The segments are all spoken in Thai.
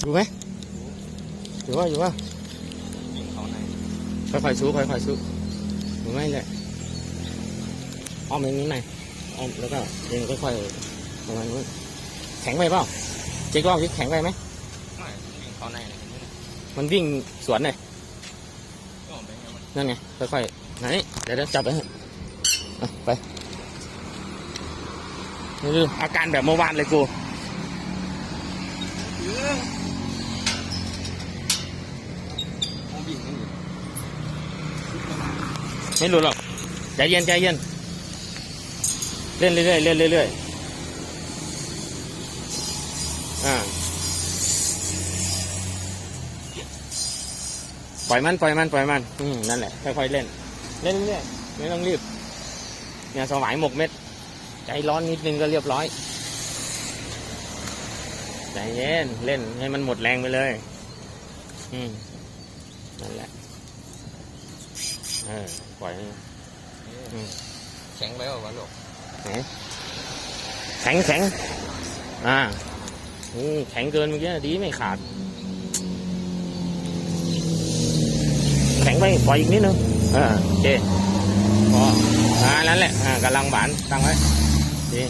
อยู่ไหมอยู่ว่าอยู่ว่าค่อยๆสู้ค่อยๆสู้อยู่ไหมเนี่ยอ้อมอย่างนี้หน่อยอ้อมแล้วก็เองค่อยๆประมาณนู้นแข็งไปเปล่าเจ๊กรอบที่แข็งไปไหมไม่ยิงเขาในเลยมันวิ่งสวนเลยนั่นไงค่อยๆไหนเดี๋ยวเดี๋ยวจับไปให้อะไปนี่ดูอาการแบบเมื่อวานเลยกู เรื่องโอ้บินกันอยู่ ไม่รู้หรอกใจเย็นใจเย็นเล่นเรื่อยๆเล่นเรื่อยๆอ่าปล่อยมันปล่อยมันปล่อยมันอืมนั่นแหละค่อยๆเล่น เล่นเรื่อยๆไม่ต้องรีบเนี่ยสวายหมกเม็ด ใจร้อนนิดนึงก็เรียบร้อยใจเย็นเล่นให้มันหมดแรงไปเลย อืมนั่นแหละ เออปล่อยให้อืมแข็งไปว่าวะลูกแข็งแข็งอ่าอืมแข็งเกินเมื่อกี้ดีไม่ขาด แข็งไปปล่อยอีกนิดนึงอ่าโอเคพออ่านั่นแหละอ่ากำลังบานตั้งไว้ดี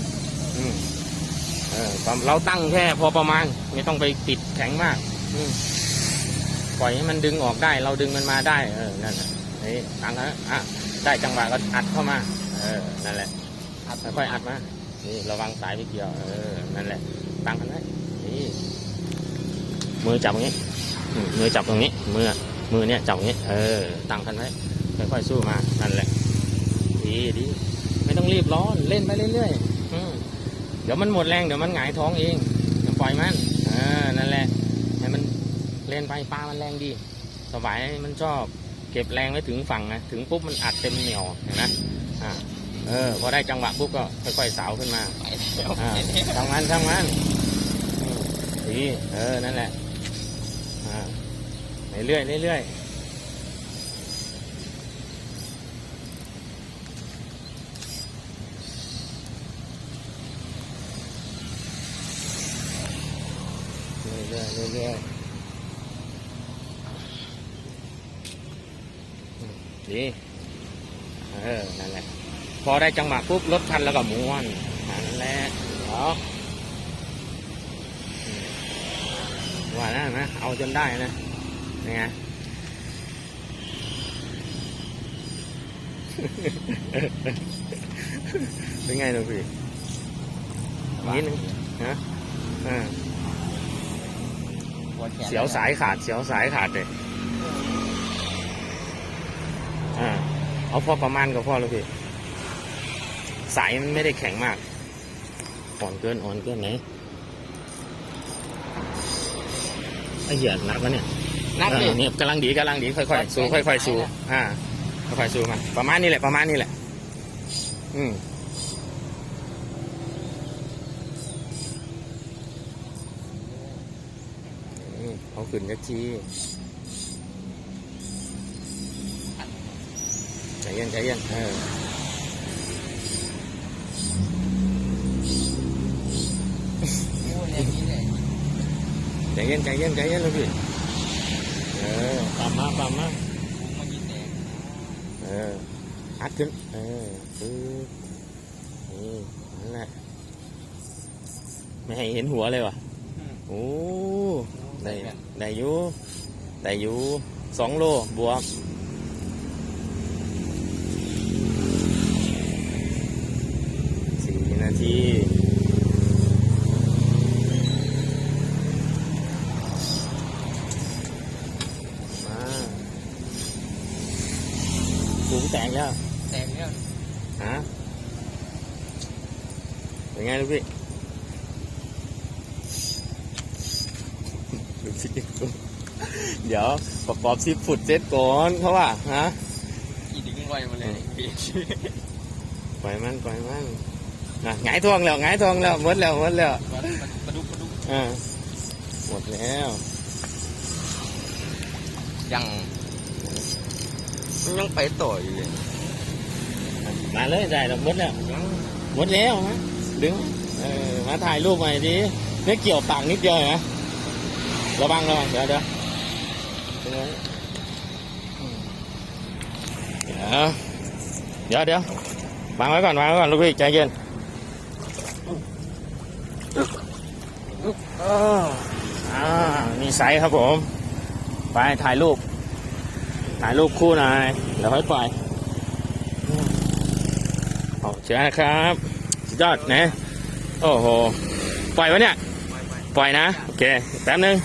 อืมเออความเราตั้งแค่พอประมาณ ไม่ต้องไปปิดแข็งมาก อืมปล่อยให้มันดึงออกได้ เราดึงมันมาได้ เออนั่นแหละ นี่ตั้งแล้วอะได้จังหวะก็อัดเข้ามา เออ นั่นแหละ อัดค่อยๆอัดมา นี่ระวังสายไม่เกี่ยว เออ นั่นแหละ ตั้งกันไว้นี่ มือจับอย่างนี้ มือจับตรงนี้ มือ มือเนี่ยจับอย่างนี้ เออ ตั้งกันไว้ค่อยๆสู้มา นั่นแหละ ดีดี ไม่ต้องรีบร้อน เล่นไปเรื่อยๆเดี๋ยวมันหมดแรง เดี๋ยวมันหงายท้องเองปล่อยมัน เออ นั่นแหละ ให้มันเล่นไปปลามันแรงดี สบายมันชอบ เก็บแรงไว้ถึงฝั่งนะถึงปุ๊บมันอัดเต็มเหนียวเห็นไหมอ่าเออพอได้จังหวะปุ๊บก็ค่อยๆสาวขึ้นมาไปแล้วอ่าทำงานทำงานดีเออนั่นแหละอ่าเรื่อยๆเรื่อยๆเรื่อยๆเรื่อยๆอืม ดีเออนั่นแหละ พอได้จังหวะปุ๊บรถทันแล้วก็ม้วนนั่นแหละเหรออืมว่านะนะเอาจนได้นะนี่ไงเป็นไงลูกพี่นิดนึงนะอ่าปวดแขนเสียวสายขาด เสียวสายขาดเลยอ่า เอาพอประมาณก็พอแล้วพี่สายมันไม่ได้แข็งมาก อ่อนเกินอ่อนเกินไหนไอ้เหี้ยหนักวะเนี่ยนักเอดิอเนี่ยกำลังดีกำลังดีค่อยๆสู้ไปค่อยๆสู้ไปนะอ่าค่อยๆสู้มาประมาณนี้แหละประมาณนี้แหละ อืมอืมเอาขึ้นสักที เย็นใจเย็นเออโอ้ยอย่างนี้เลยใจเย็นใจเย็นใจเย็นเลยพี่เออปั๊มมาปั๊มมามันยิงแดงเอออัดขึ้นเออปึ๊บนี่นั่นแหละไม่ให้เห็นหัวเลยวะโอ้ได้ได้อยู่ได้อยู่สองโลบวก สี่นา ทีมาปูแตกแล้วแดงเนี่ยฮะเป็นไงลูกพี่ดูสิเดี๋ยวประกอบซิปฟุดเซ็ตก่อนเพราะว่าฮะขี่ดึงไวมาเลยพี่ปล่อยมันปล่อยมัน นะหงายทองแล้วหงายทองแล้วหมดแล้วหมดแล้วปลาดุกปลาดุกอ่าหมดแล้วยังมันยังไปต่ออยู่เลยมาเลยได้แล้วหมดแล้วหมดแล้วนะดึงเออมาถ่ายรูปใหม่ดิไม่เกี่ยวปากนิดเดียวเหรอระวังระวังเดี๋ยวเดี๋ยวเดี๋ยวเดี๋ยววางไว้ก่อนวางไว้ก่อนลูกพี่ใจเย็น อ่ามีไซส์ครับผม ไปถ่ายรูป ถ่ายรูปคู่หน่อยเดี๋ยวค่อยปล่อยเอเชิญนะครับสุดยอดนะ โอ้โห ปล่อยวะเนี่ย ปล่อยนะ โอเค แป๊บนึง